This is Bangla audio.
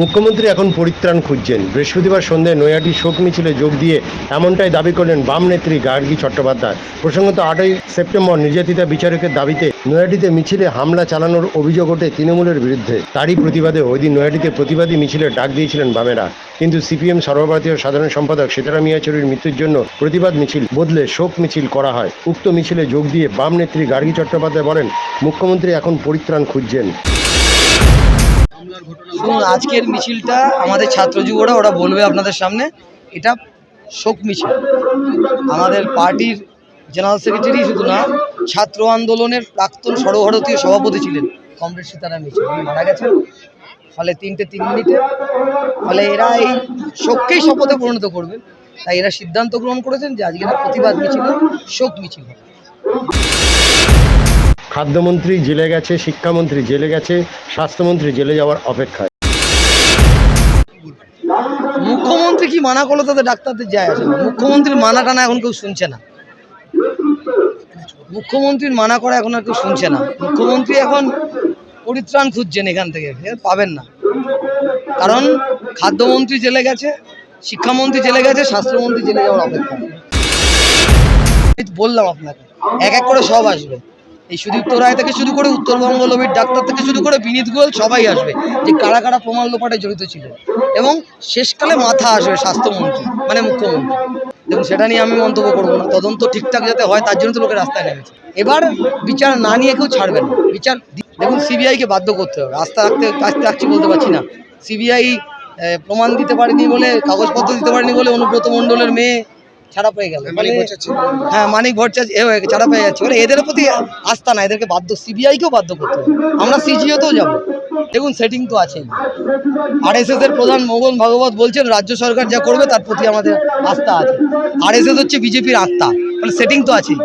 মুখ্যমন্ত্রী এখন পরিত্রাণ খুঁজছেন। বৃহস্পতিবার সন্ধ্যায় নৈহাটি শোক মিছিলে যোগ দিয়ে এমনটাই দাবি করলেন বাম নেত্রী গার্গী চট্টোপাধ্যায়। প্রসঙ্গত আটই সেপ্টেম্বর নির্যাতিতা বিচারকের দাবিতে নৈহাটিতে মিছিলে হামলা চালানোর অভিযোগ ওঠে তৃণমূলের বিরুদ্ধে। তারই প্রতিবাদে ওই দিন নৈহাটিতে প্রতিবাদী মিছিলে ডাক দিয়েছিলেন বামেরা। কিন্তু সিপিএম সর্বভারতীয় সাধারণ সম্পাদক সীতারাম ইয়াচুরির মৃত্যুর জন্য প্রতিবাদ মিছিল বদলে শোক মিছিল করা হয়। উক্ত মিছিলে যোগ দিয়ে বাম নেত্রী গার্গী চট্টোপাধ্যায় বলেন, মুখ্যমন্ত্রী এখন পরিত্রাণ খুঁজছেন। শুনুন, আজকের মিছিলটা আমাদের ছাত্র যুবরা, ওরা বলবে আপনাদের সামনে, এটা শোক মিছিল। আমাদের পার্টির জেনারেল সেক্রেটারি শুধু না, ছাত্র আন্দোলনের প্রাক্তন সর্বভারতীয় সভাপতি ছিলেন, কমরেড সীতারাম মিছিল। মারা গেছেন, ফলে তিনটে তিন মিনিটে। ফলে এরা এই শোককেই শপথে পরিণত করবে। তাই এরা সিদ্ধান্ত গ্রহণ করেছেন যে আজকের প্রতিবাদ মিছিল, শোক মিছিল। খাদ্যমন্ত্রী জেলে গেছে, শিক্ষামন্ত্রী জেলে গেছে, স্বাস্থ্যমন্ত্রী জেলে যাওয়ার অপেক্ষায়। মুখ্যমন্ত্রী কি মানা করল তাদের ডাক্তারদের যায় আসে না? মুখ্যমন্ত্রীর মানা টানা এখন কেউ শুনছে না। মুখ্যমন্ত্রীর মানা করা এখন আর কেউ শুনছে না। মুখ্যমন্ত্রী এখন পরিত্রাণ খুঁজছেন এখান থেকে পাবেন না। কারণ খাদ্যমন্ত্রী জেলে গেছে, শিক্ষামন্ত্রী জেলে গেছে, স্বাস্থ্যমন্ত্রী জেলে যাওয়ার অপেক্ষা। বললাম আপনাকে, এক এক করে সব আসবে। এই সুদীপ্ত রায় থেকে শুরু করে উত্তরবঙ্গ লবির ডাক্তার থেকে শুরু করে বিনীত গোয়েল সবাই আসবে যে কারা কারা প্রমাণ লোপাটে জড়িত ছিল। এবং শেষকালে মাথা আসবে স্বাস্থ্যমন্ত্রী মানে মুখ্যমন্ত্রী। দেখুন, সেটা নিয়ে আমি মন্তব্য করব না। তদন্ত ঠিকঠাক যাতে হয়, তার জন্য তো লোকের রাস্তায় নেমেছে। এবার বিচার না নিয়ে কেউ ছাড়বে না। বিচার দেখুন সিবিআইকে বাধ্য করতে হবে। রাস্তা রাখতে আস্তে রাখছি বলতে পারছি না। সিবিআই প্রমাণ দিতে পারেনি বলে, কাগজপত্র দিতে পারেনি বলে অনুব্রত মণ্ডলের মেয়ে ছাড়া পেয়ে গেল। হ্যাঁ মানিক ভট্টাচার্য এ হয়ে ছাড়া পেয়ে যাচ্ছে। মানে এদের প্রতি আস্থা না এদেরকে বাধ্য সিবিআইকেও বাধ্য করতে হবে। আমরা সিজিওতেও যাব। দেখুন সেটিং তো আছেই। আর এস এর প্রধান মোহন ভাগবত বলছেন রাজ্য সরকার যা করবে তার প্রতি আমাদের আস্থা আছে। আর এস এস হচ্ছে বিজেপির আত্মা। মানে সেটিং তো আছেই।